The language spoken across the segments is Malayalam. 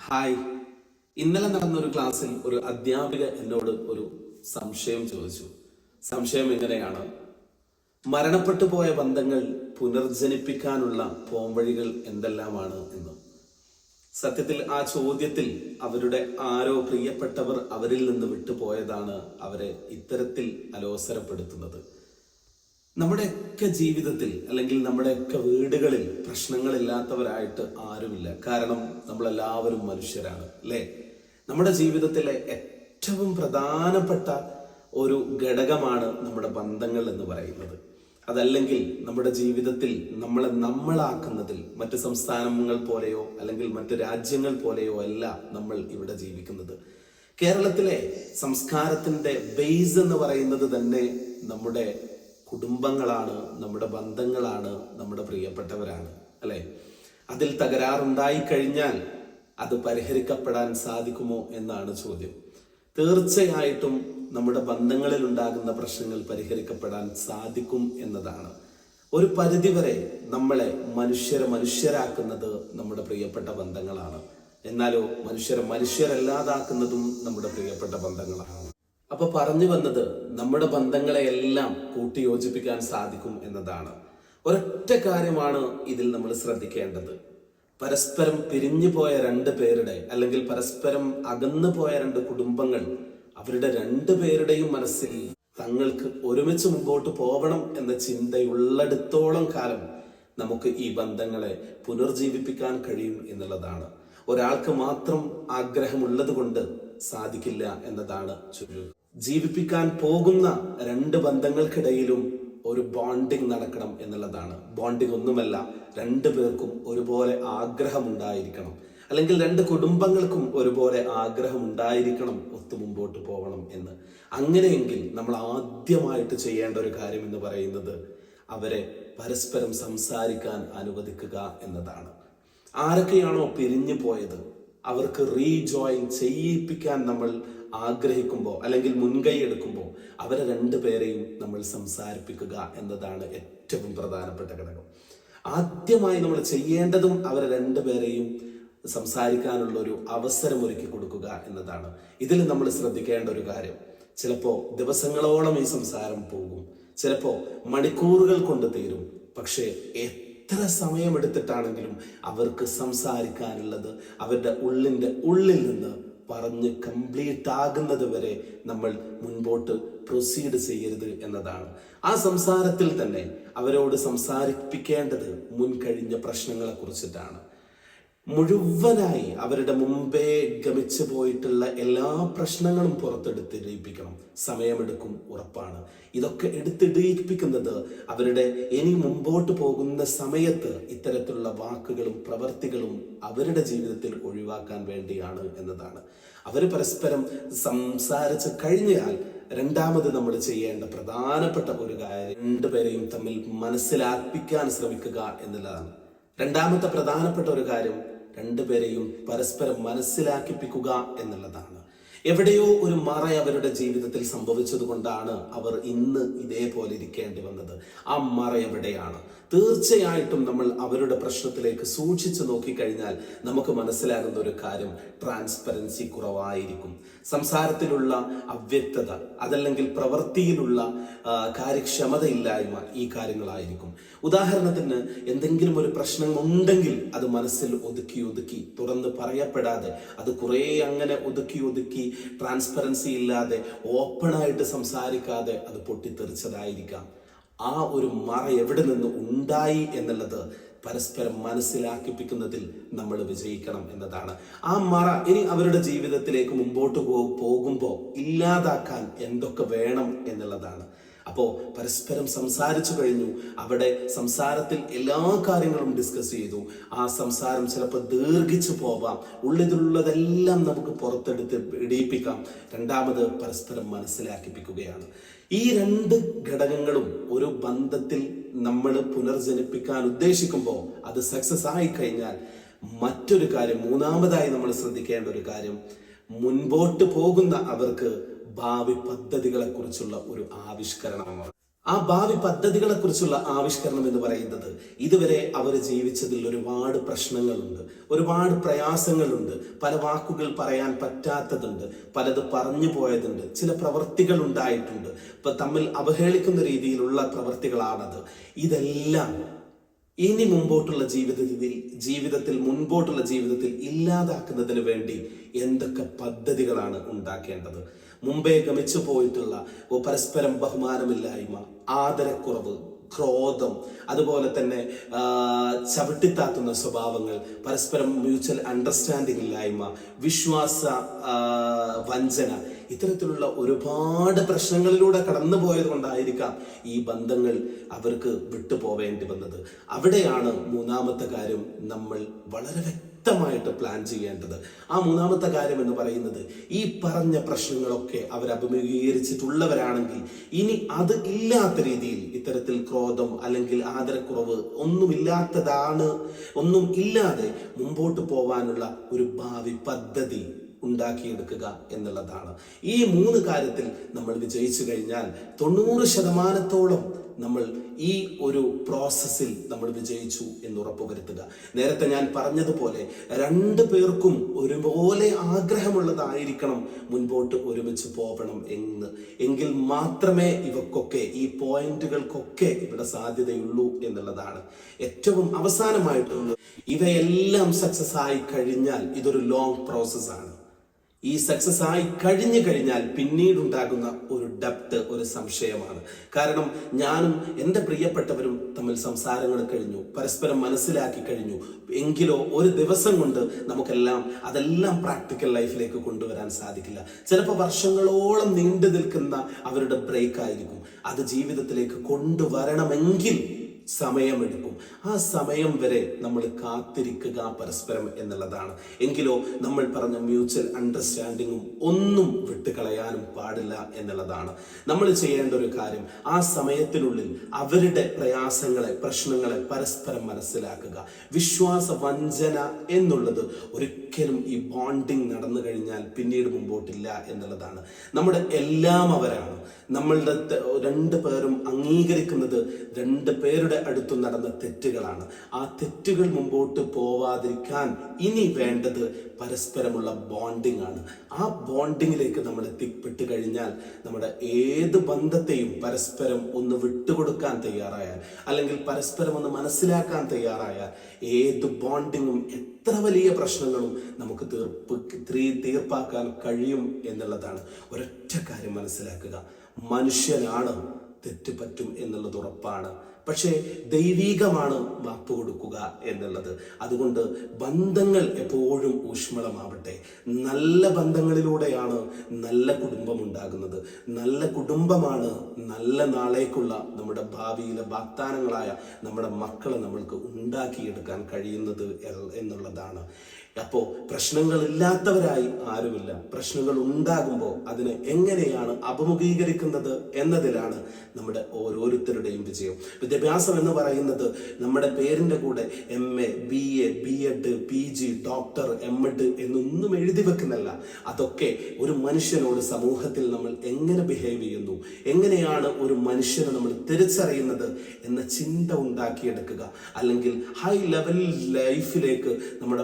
ഹായ്. ഇന്നലെ നടന്ന ഒരു ക്ലാസ്സിൽ ഒരു അധ്യാപിക എന്നോട് ഒരു സംശയം ചോദിച്ചു. സംശയം എങ്ങനെയാണ് മരണപ്പെട്ടു പോയ ബന്ധങ്ങൾ പുനർജനിപ്പിക്കാനുള്ള പോംവഴികൾ എന്തെല്ലാമാണ് എന്ന്. സത്യത്തിൽ ആ ചോദ്യത്തിൽ അവരുടെ ആരോ പ്രിയപ്പെട്ടവർ അവരിൽ നിന്ന് വിട്ടുപോയതാണ് അവരെ ഇത്തരത്തിൽ അലോസരപ്പെടുത്തുന്നത്. നമ്മുടെയൊക്കെ ജീവിതത്തിൽ അല്ലെങ്കിൽ നമ്മുടെയൊക്കെ വീടുകളിൽ പ്രശ്നങ്ങളില്ലാത്തവരായിട്ട് ആരുമില്ല. കാരണം നമ്മളെല്ലാവരും മനുഷ്യരാണ് അല്ലേ? നമ്മുടെ ജീവിതത്തിലെ ഏറ്റവും പ്രധാനപ്പെട്ട ഒരു ഘടകമാണ് നമ്മുടെ ബന്ധങ്ങൾ എന്ന് പറയുന്നത്. അതല്ലെങ്കിൽ നമ്മുടെ ജീവിതത്തിൽ നമ്മളെ നമ്മളാക്കുന്നതിൽ മറ്റ് സംസ്ഥാനങ്ങൾ പോലെയോ അല്ലെങ്കിൽ മറ്റ് രാജ്യങ്ങൾ പോലെയോ അല്ല നമ്മൾ ഇവിടെ ജീവിക്കുന്നത്. കേരളത്തിലെ സംസ്കാരത്തിന്റെ ബേസ് എന്ന് പറയുന്നത് തന്നെ നമ്മുടെ കുടുംബങ്ങളാണ് നമ്മുടെ ബന്ധങ്ങളാണ് നമ്മുടെ പ്രിയപ്പെട്ടവരാണ് അല്ലെ? അതിൽ തകരാറുണ്ടായി കഴിഞ്ഞാൽ അത് പരിഹരിക്കപ്പെടാൻ സാധിക്കുമോ എന്നാണ് ചോദ്യം. തീർച്ചയായിട്ടും നമ്മുടെ ബന്ധങ്ങളിൽ ഉണ്ടാകുന്ന പ്രശ്നങ്ങൾ പരിഹരിക്കപ്പെടാൻ സാധിക്കും എന്നതാണ്. ഒരു പരിധിവരെ നമ്മളെ മനുഷ്യരെ മനുഷ്യരാക്കുന്നത് നമ്മുടെ പ്രിയപ്പെട്ട ബന്ധങ്ങളാണ്. എന്നാലോ മനുഷ്യരെ മനുഷ്യരല്ലാതാക്കുന്നതും നമ്മുടെ പ്രിയപ്പെട്ട ബന്ധങ്ങളാണ്. അപ്പൊ പറഞ്ഞു വന്നത് നമ്മുടെ ബന്ധങ്ങളെ എല്ലാം കൂട്ടിയോജിപ്പിക്കാൻ സാധിക്കും എന്നതാണ്. ഒരൊറ്റ കാര്യമാണ് ഇതിൽ നമ്മൾ ശ്രദ്ധിക്കേണ്ടത്. പരസ്പരം പിരിഞ്ഞു പോയ രണ്ട് പേരുടെ അല്ലെങ്കിൽ പരസ്പരം അകന്നു പോയ രണ്ട് കുടുംബങ്ങൾ അവരുടെ രണ്ടു പേരുടെയും മനസ്സിൽ തങ്ങൾക്ക് ഒരുമിച്ച് മുമ്പോട്ട് പോകണം എന്ന ചിന്തയുള്ളിടത്തോളം കാലം നമുക്ക് ഈ ബന്ധങ്ങളെ പുനർജീവിപ്പിക്കാൻ കഴിയും എന്നുള്ളതാണ്. ഒരാൾക്ക് മാത്രം ആഗ്രഹമുള്ളത് കൊണ്ട് സാധിക്കില്ല എന്നതാണ് ചുരു ജീവിപ്പിക്കാൻ പോകുന്ന രണ്ട് ബന്ധങ്ങൾക്കിടയിലും ഒരു ബോണ്ടിങ് നടക്കണം എന്നുള്ളതാണ്. ബോണ്ടിങ് ഒന്നുമല്ല രണ്ടു പേർക്കും ഒരുപോലെ ആഗ്രഹം ഉണ്ടായിരിക്കണം അല്ലെങ്കിൽ രണ്ട് കുടുംബങ്ങൾക്കും ഒരുപോലെ ആഗ്രഹം ഉണ്ടായിരിക്കണം ഒത്തു മുമ്പോട്ട് പോകണം എന്ന്. അങ്ങനെയെങ്കിൽ നമ്മൾ ആദ്യമായിട്ട് ചെയ്യേണ്ട ഒരു കാര്യം എന്ന് പറയുന്നത് അവരെ പരസ്പരം സംസാരിക്കാൻ അനുവദിക്കുക എന്നതാണ്. ആരൊക്കെയാണോ പിരിഞ്ഞു പോയത്? അവർക്ക് റീജോയിൻ ചെയ്യിപ്പിക്കാൻ നമ്മൾ ആഗ്രഹിക്കുമ്പോൾ അല്ലെങ്കിൽ മുൻകൈ എടുക്കുമ്പോൾ അവരെ രണ്ടുപേരെയും നമ്മൾ സംസാരിപ്പിക്കുക എന്നതാണ് ഏറ്റവും പ്രധാനപ്പെട്ട ഘടകം. ആദ്യമായി നമ്മൾ ചെയ്യേണ്ടതും അവരെ രണ്ടുപേരെയും സംസാരിക്കാനുള്ള ഒരു അവസരം ഒരുക്കി കൊടുക്കുക എന്നതാണ്. ഇതിൽ നമ്മൾ ശ്രദ്ധിക്കേണ്ട ഒരു കാര്യം. ചിലപ്പോൾ ദിവസങ്ങളോളം ഈ സംസാരം പോകും. ചിലപ്പോൾ മണിക്കൂറുകൾ കൊണ്ട് തീരും. പക്ഷേ എത്ര സമയമെടുത്തിട്ടാണെങ്കിലും അവർക്ക് സംസാരിക്കാനുള്ളത് അവരുടെ ഉള്ളിന്റെ ഉള്ളിൽ നിന്ന് പറഞ്ഞ് കംപ്ലീറ്റ് ആകുന്നത് വരെ നമ്മൾ മുൻപോട്ട് പ്രൊസീഡ് ചെയ്യരുത് എന്നതാണ്. ആ സംസാരത്തിൽ തന്നെ അവരോട് സംസാരിപ്പിക്കേണ്ടത് മുൻകഴിഞ്ഞ പ്രശ്നങ്ങളെ കുറിച്ചിട്ടാണ്. മുഴുവനായി അവരുടെ മുമ്പേ ഗമിച്ചു പോയിട്ടുള്ള എല്ലാ പ്രശ്നങ്ങളും പുറത്തെടുത്തിടിയിപ്പിക്കണം സമയമെടുക്കും ഉറപ്പാണ്. ഇതൊക്കെ എടുത്തിടിയിപ്പിക്കുന്നത് അവരുടെ ഇനി മുമ്പോട്ട് പോകുന്ന സമയത്ത് ഇത്തരത്തിലുള്ള വാക്കുകളും പ്രവർത്തികളും അവരുടെ ജീവിതത്തിൽ ഒഴിവാക്കാൻ വേണ്ടിയാണ് എന്നതാണ്. അവർ പരസ്പരം സംസാരിച്ച് കഴിഞ്ഞാൽ രണ്ടാമത് നമ്മൾ ചെയ്യേണ്ട പ്രധാനപ്പെട്ട ഒരു കാര്യം രണ്ടുപേരെയും തമ്മിൽ മനസ്സിലാക്കിക്കാൻ ശ്രമിക്കുക എന്നുള്ളതാണ്. രണ്ടാമത്തെ പ്രധാനപ്പെട്ട ഒരു കാര്യം രണ്ടുപേരെയും പരസ്പരം മനസ്സിലാക്കിപ്പിക്കുക എന്നുള്ളതാണ്. എവിടെയോ ഒരു മറ അവരുടെ ജീവിതത്തിൽ സംഭവിച്ചത് കൊണ്ടാണ് അവർ ഇന്ന് ഇതേപോലെ ഇരിക്കേണ്ടി വന്നത്. ആ മറ എവിടെയാണ്? തീർച്ചയായിട്ടും നമ്മൾ അവരുടെ പ്രശ്നത്തിലേക്ക് സൂക്ഷിച്ചു നോക്കിക്കഴിഞ്ഞാൽ നമുക്ക് മനസ്സിലാകുന്ന ഒരു കാര്യം ട്രാൻസ്പെറൻസി കുറവായിരിക്കും. സംസാരത്തിലുള്ള അവ്യക്തത അതല്ലെങ്കിൽ പ്രവൃത്തിയിലുള്ള കാര്യക്ഷമതയില്ലായ്മ ഈ കാര്യങ്ങളായിരിക്കും. ഉദാഹരണത്തിന് എന്തെങ്കിലും ഒരു പ്രശ്നം ഉണ്ടെങ്കിൽ അത് മനസ്സിൽ ഒതുക്കി ഒതുക്കി തുറന്ന് പറയപ്പെടാതെ അത് കുറേ അങ്ങനെ ഒതുക്കി ഒതുക്കി ട്രാൻസ്പെറൻസി ഇല്ലാതെ ഓപ്പണായിട്ട് സംസാരിക്കാതെ അത് പൊട്ടിത്തെറിച്ചതായിരിക്കാം. ആ ഒരു മറ എവിടെ നിന്ന് ഉണ്ടായി എന്നുള്ളത് പരസ്പരം മനസ്സിലാക്കിപ്പിക്കുന്നതിൽ നമ്മൾ വിജയിക്കണം എന്നതാണ്. ആ മറ ഇനി അവരുടെ ജീവിതത്തിലേക്ക് മുമ്പോട്ട് പോകുമ്പോൾ ഇല്ലാതാക്കാൻ എന്തൊക്കെ വേണം എന്നുള്ളതാണ്. അപ്പോൾ പരസ്പരം സംസാരിച്ചു കഴിഞ്ഞു. അവിടെ സംസാരത്തിൽ എല്ലാ കാര്യങ്ങളും ഡിസ്കസ് ചെയ്തു. ആ സംസാരം ചിലപ്പോൾ ദീർഘിച്ചു പോവാം. ഉള്ളിലുള്ളതെല്ലാം നമുക്ക് പുറത്തെടുത്ത് ഇടിയിപ്പിക്കാം. രണ്ടാമത് പരസ്പരം മനസ്സിലാക്കിപ്പിക്കുകയാണ്. ഈ രണ്ട് ഘടകങ്ങളും ഒരു ബന്ധത്തിൽ നമ്മൾ പുനർജനിപ്പിക്കാൻ ഉദ്ദേശിക്കുമ്പോൾ അത് സക്സസ് ആയി കഴിഞ്ഞാൽ മറ്റൊരു കാര്യം മൂന്നാമതായി നമ്മൾ ശ്രദ്ധിക്കേണ്ട ഒരു കാര്യം മുൻപോട്ട് പോകുന്ന അവർക്ക് ഭാവി പദ്ധതികളെ കുറിച്ചുള്ള ഒരു ആവിഷ്കരണമാണ്. ആ ഭാവി പദ്ധതികളെ കുറിച്ചുള്ള ആവിഷ്കരണം എന്ന് പറയുന്നത് ഇതുവരെ അവർ ജീവിച്ചതിൽ ഒരുപാട് പ്രശ്നങ്ങളുണ്ട് ഒരുപാട് പ്രയാസങ്ങളുണ്ട്. പല വാക്കുകൾ പറയാൻ പറ്റാത്തതുണ്ട് പലത് പറഞ്ഞു പോയതുണ്ട് ചില പ്രവർത്തികൾ ഉണ്ടായിട്ടുണ്ട്. ഇപ്പൊ തമ്മിൽ അവഹേളിക്കുന്ന രീതിയിലുള്ള പ്രവൃത്തികളാണത്. ഇതെല്ലാം ഇനി മുമ്പോട്ടുള്ള ജീവിതത്തിൽ ജീവിതത്തിൽ മുൻപോട്ടുള്ള ജീവിതത്തിൽ ഇല്ലാതാക്കുന്നതിന് വേണ്ടി എന്തൊക്കെ പദ്ധതികളാണ് ഉണ്ടാക്കേണ്ടത്? മുമ്പേ ഗമിച്ചു പോയിട്ടുള്ള പരസ്പരം ബഹുമാനമില്ലായ്മ ആദരക്കുറവ് ക്രോധം അതുപോലെ തന്നെ ചവിട്ടിത്താത്തുന്ന സ്വഭാവങ്ങൾ പരസ്പരം മ്യൂച്വൽ അണ്ടർസ്റ്റാൻഡിംഗ് ഇല്ലായ്മ വിശ്വാസ വഞ്ചന ഇത്തരത്തിലുള്ള ഒരുപാട് പ്രശ്നങ്ങളിലൂടെ കടന്നു പോയത് കൊണ്ടായിരിക്കാം ഈ ബന്ധങ്ങൾ അവർക്ക് വിട്ടുപോവേണ്ടി വന്നത്. അവിടെയാണ് മൂന്നാമത്തെ കാര്യം നമ്മൾ വളരെ വ്യക്തമായിട്ട് പ്ലാൻ ചെയ്യേണ്ടത്. ആ മൂന്നാമത്തെ കാര്യം എന്ന് പറയുന്നത് ഈ പറഞ്ഞ പ്രശ്നങ്ങളൊക്കെ അവർ അഭിമുഖീകരിച്ചിട്ടുള്ളവരാണെങ്കിൽ ഇനി അത് ഇല്ലാത്ത രീതിയിൽ ഇത്തരത്തിൽ ക്രോധം അല്ലെങ്കിൽ ആദരക്കുറവ് ഒന്നുമില്ലാത്തതാണ് ഒന്നും ഇല്ലാതെ മുമ്പോട്ട് പോവാനുള്ള ഒരു ഭാവി പദ്ധതി ഉണ്ടാക്കിയെടുക്കുക എന്നുള്ളതാണ്. ഈ മൂന്ന് കാര്യത്തിൽ നമ്മൾ വിജയിച്ചു കഴിഞ്ഞാൽ തൊണ്ണൂറ് ശതമാനത്തോളം നമ്മൾ ഈ ഒരു പ്രോസസ്സിൽ നമ്മൾ വിജയിച്ചു എന്ന് ഉറപ്പുവരുത്തുക നേരത്തെ ഞാൻ പറഞ്ഞതുപോലെ രണ്ട് പേർക്കും ഒരുപോലെ ആഗ്രഹമുള്ളതായിരിക്കണം മുൻപോട്ട് ഒരുമിച്ച് പോകണം എന്ന്. എങ്കിൽ മാത്രമേ ഇവക്കൊക്കെ ഈ പോയിന്റുകൾക്കൊക്കെ ഇവിടെ സാധ്യതയുള്ളൂ എന്നുള്ളതാണ് ഏറ്റവും അവസാനമായിട്ടുള്ളത് ഇവയെല്ലാം സക്സസ് ആയി കഴിഞ്ഞാൽ ഇതൊരു ലോങ് പ്രോസസ്സാണ് ഈ സക്സസ് ആയി കഴിഞ്ഞു കഴിഞ്ഞാൽ പിന്നീടുണ്ടാകുന്ന ഒരു ഡെപ്ത് ഒരു സംശയമാണ്. കാരണം ഞാനും എന്റെ പ്രിയപ്പെട്ടവരും തമ്മിൽ സംസാരങ്ങൾ കഴിഞ്ഞു പരസ്പരം മനസ്സിലാക്കി കഴിഞ്ഞു. എങ്കിലോ ഒരു ദിവസം കൊണ്ട് നമുക്കെല്ലാം അതെല്ലാം പ്രാക്ടിക്കൽ ലൈഫിലേക്ക് കൊണ്ടുവരാൻ സാധിക്കില്ല. ചിലപ്പോൾ വർഷങ്ങളോളം നീണ്ടു നിൽക്കുന്ന അവരുടെ ബ്രേക്ക് ആയിരിക്കും. അത് ജീവിതത്തിലേക്ക് കൊണ്ടുവരണമെങ്കിൽ സമയമെടുക്കും. ആ സമയം വരെ നമ്മൾ കാത്തിരിക്കുക പരസ്പരം എന്നുള്ളതാണ്. എങ്കിലോ നമ്മൾ പറഞ്ഞ മ്യൂച്വൽ അണ്ടർസ്റ്റാൻഡിങ്ങും ഒന്നും വിട്ടുകളയാനും പാടില്ല എന്നുള്ളതാണ്. നമ്മൾ ചെയ്യേണ്ട ഒരു കാര്യം ആ സമയത്തിനുള്ളിൽ അവരുടെ പ്രയാസങ്ങളെ പ്രശ്നങ്ങളെ പരസ്പരം മനസ്സിലാക്കുക. വിശ്വാസ വഞ്ചന എന്നുള്ളത് ഒരിക്കലും ഈ ബോണ്ടിങ് നടന്നു കഴിഞ്ഞാൽ പിന്നീട് മുമ്പോട്ടില്ല എന്നുള്ളതാണ്. നമ്മുടെ എല്ലാം അവരാണ്. നമ്മളുടെ രണ്ട് പേരും അംഗീകരിക്കുന്നത് രണ്ട് പേരുടെ അടുത്ത് നടന്ന തെറ്റുകളാണ്. ആ തെറ്റുകൾ മുമ്പോട്ട് പോവാതിരിക്കാൻ ഇനി വേണ്ടത് പരസ്പരമുള്ള ബോണ്ടിങ് ആണ്. ആ ബോണ്ടിങ്ങിലേക്ക് നമ്മൾ എത്തിപ്പെട്ട് കഴിഞ്ഞാൽ നമ്മുടെ ഏത് ബന്ധത്തെയും പരസ്പരം ഒന്ന് വിട്ടുകൊടുക്കാൻ തയ്യാറായാൽ അല്ലെങ്കിൽ പരസ്പരം ഒന്ന് മനസ്സിലാക്കാൻ തയ്യാറായാൽ ഏത് ബോണ്ടിങ്ങും എത്ര വലിയ പ്രശ്നങ്ങളും നമുക്ക് തീർപ്പ് തീർപ്പാക്കാൻ കഴിയും എന്നുള്ളതാണ്. ഒരൊറ്റ കാര്യം മനസ്സിലാക്കുക. മനുഷ്യനാണ് തെറ്റ് പറ്റും എന്നുള്ളത് ഉറപ്പാണ്. പക്ഷേ ദൈവീകമാണ് വാപ്പ് കൊടുക്കുക എന്നുള്ളത്. അതുകൊണ്ട് ബന്ധങ്ങൾ എപ്പോഴും ഊഷ്മളമാവട്ടെ. നല്ല ബന്ധങ്ങളിലൂടെയാണ് നല്ല കുടുംബം ഉണ്ടാകുന്നത് നല്ല കുടുംബമാണ് നല്ല നാളേക്കുള്ള നമ്മുടെ ഭാവിയിലെ വാഗ്ദാനങ്ങളായ നമ്മുടെ മക്കളെ നമ്മൾക്ക് ഉണ്ടാക്കിയെടുക്കാൻ കഴിയുന്നത് എന്നുള്ളതാണ്. അപ്പോൾ പ്രശ്നങ്ങളില്ലാത്തവരായി ആരുമില്ല. പ്രശ്നങ്ങൾ ഉണ്ടാകുമ്പോൾ അതിനെ എങ്ങനെയാണ് അഭിമുഖീകരിക്കുന്നത് എന്നതിലാണ് നമ്മുടെ ഓരോരുത്തരുടെയും വിജയം. വിദ്യാഭ്യാസം എന്ന് പറയുന്നത് നമ്മുടെ പേരിന്റെ കൂടെ M A B A B Ed P G doctor M Ed എന്നൊന്നും എഴുതി വെക്കുന്നല്ല അതൊക്കെ ഒരു മനുഷ്യനോട് സമൂഹത്തിൽ നമ്മൾ എങ്ങനെ ബിഹേവ് ചെയ്യുന്നു? എങ്ങനെയാണ് ഒരു മനുഷ്യനെ നമ്മൾ തിരിച്ചറിയുന്നത് എന്ന ചിന്ത ഉണ്ടാക്കിയെടുക്കുക. അല്ലെങ്കിൽ ഹൈ ലെവൽ ലൈഫിലേക്ക് നമ്മുടെ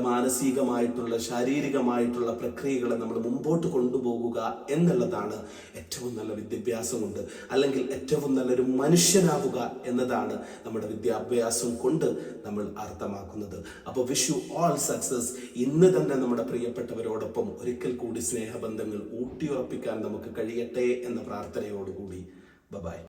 മാനസികമായിട്ടുള്ള ശാരീരികമായിട്ടുള്ള പ്രക്രിയകളെ നമ്മൾ മുമ്പോട്ട് കൊണ്ടുപോകുക എന്നുള്ളതാണ് ഏറ്റവും നല്ല വിദ്യാഭ്യാസമുണ്ട്. അല്ലെങ്കിൽ ഏറ്റവും നല്ലൊരു മനുഷ്യനാവുക എന്നതാണ് നമ്മുടെ വിദ്യാഭ്യാസം കൊണ്ട് നമ്മൾ അർത്ഥമാക്കുന്നത്. അപ്പോൾ വിഷ് ഓൾ സക്സസ് ഇന്ന് തന്നെ നമ്മുടെ പ്രിയപ്പെട്ടവരോടൊപ്പം ഒരിക്കൽ കൂടി സ്നേഹബന്ധങ്ങൾ ഊട്ടിയുറപ്പിക്കാൻ നമുക്ക് കഴിയട്ടെ എന്ന പ്രാർത്ഥനയോടുകൂടി. ബബായ്